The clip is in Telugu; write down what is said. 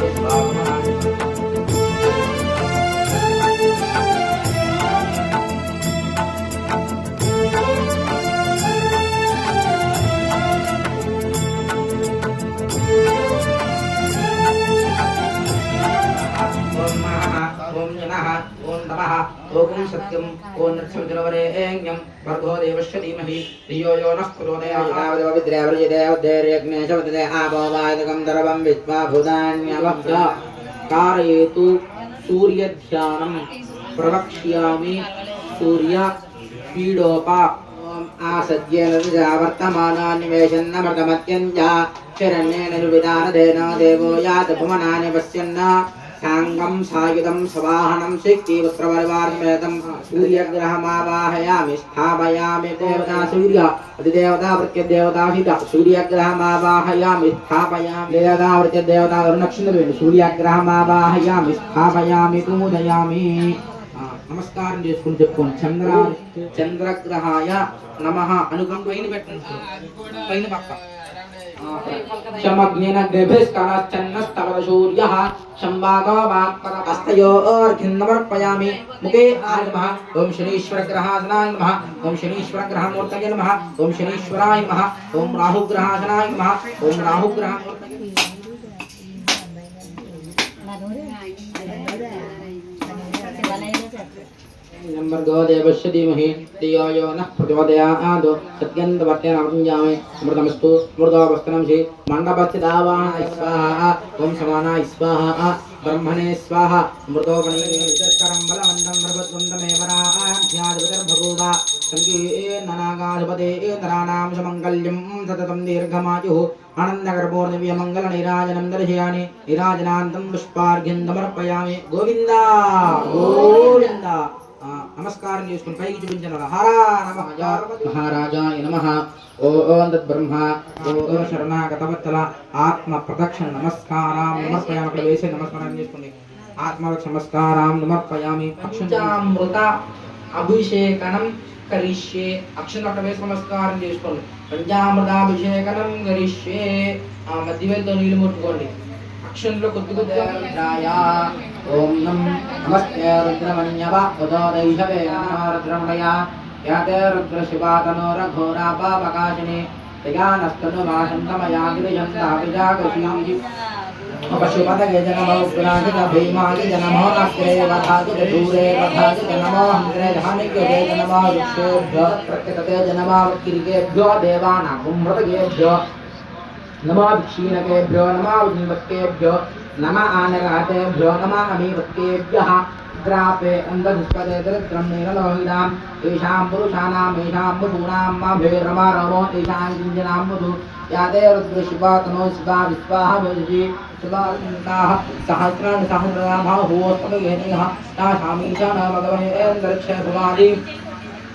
lá. नमः। ॐ सत्यम् ॐ नृत्यमित्रवरेण्यं भर्गो देवस्य धीमहि धियो यो नः प्रचोदयात् आपोवादकं दर्वं विद्वा भूतान्यवप्त कारयेतु सूर्यध्यानं, प्रवक्ष्यामि सूर्य पीडोपा। आसज्येन वर्तमानान्वेषन्नमृतमत्यञ्जा शरण्येन निर्विदानदेन देवो यात भुवनानि पश्यन्न। సాంగం సాయుధం సవాహనం శక్తివస్త్రపరివార్మేతం సూర్యగ్రహమావాహయామి స్థాపయామి దేవతా సూర్య అతిదేవతా ప్రత్యదేవతాహిత సూర్యగ్రహమావాహయామి స్థాపయామి దేవతా ప్రత్యదేవతా వరుణక్షణులు సూర్యగ్రహమావాహయామి స్థాపయామి పూజయామి నమస్కారం చేసుకుని చెప్పుకోండి. చంద్ర చంద్రగ్రహాయ నమ అనుకం పైన పెట్టండి. పైన పక్క. शमग्निनग्निभिस्करश्चन्नस्तवद सूर्यः संवादो वाक्परहस्तयोर्घिन्नमर्पयामि मुखे आय नमः। ॐ शनीश्वरग्रहासनाय नमः। ॐ शनीश्वरग्रहमूर्तये नमः। ॐ शनीश्वराय नमः। ॐ राहुग्रहासनाय नमः। ॐ राहुग्रहमूर्तये नंबर दो देवस्य धीमहि धियो यो नः प्रचोदयात् सत्यन्तवर्तेन अवृञ्जामि अमृतमस्तु मृदोपस्तनं हि मण्डपस्थितावाणाय स्वाहा ॐ समानाय स्वाहा ब्रह्मणे स्वाहा मृतोपणीकरं बलवन्तं भगवद्वन्दमेव राध्याधिपतिर्भगोवा सङ्गीर्ननागाधिपते नराणां समङ्गल्यं सततं दीर्घमायुः आनन्दगर्भोर्निव्यमङ्गलनिराजनं दर्शयामि निराजनान्तं पुष्पार्घ्यन्तमर्पयामि गोविन्द गोविन्द ఆ, నమస్కారం చేసుకుని పైకి చూపించిన మహారాజాయ నమ. ఓం తద్బ్రహ్మ ఓం శరణాగతవత్తల ఆత్మ ప్రదక్షిణ నమస్కారం నమస్కారం అక్కడ వేసే నమస్కారం చేసుకోండి ఆత్మ నమస్కారం సమర్పయామి. అక్షామృత అభిషేకనం కరిష్యే. అక్షరం అక్కడ వేసి నమస్కారం చేసుకోండి. పంచామృతాభిషేకనం కరిష్యే. ఆ మధ్య నీళ్ళు ముట్టుకోండి. అక్షరంలో కొద్ది కొద్దిగా ఓం నం నమస్తే రుద్రమణ్యవ ఉదోదైషవే రుద్రమణయ. యాతే రుద్ర శివాతనోర ఘోరా పాపకాశిని త్రిగానస్తను మాషంతమయా జనమో ఉగ్రాజిత భీమాగి జనమో అగ్రే వధాజిత దూరే వధాజిత నమో హంగ్రే ధానికే జనమో వృక్షేభ్యో ప్రకృతతే జనమో కిరికేభ్యో దేవానాగుమృతగేభ్యో नमो क्षीणकेभ्यो नमो अग्निवत्तेभ्यो नम आनरातेभ्यो नम अमीवत्तेभ्यः द्रापे अन्धधुष्पदे दरिद्रं नीललोहितां तेषां पुरुषाणां येषां वधूनां मा किञ्जनां रुद्रशिवा तनो शिवा विश्वाः भजति सहस्राणि सहस्रनामा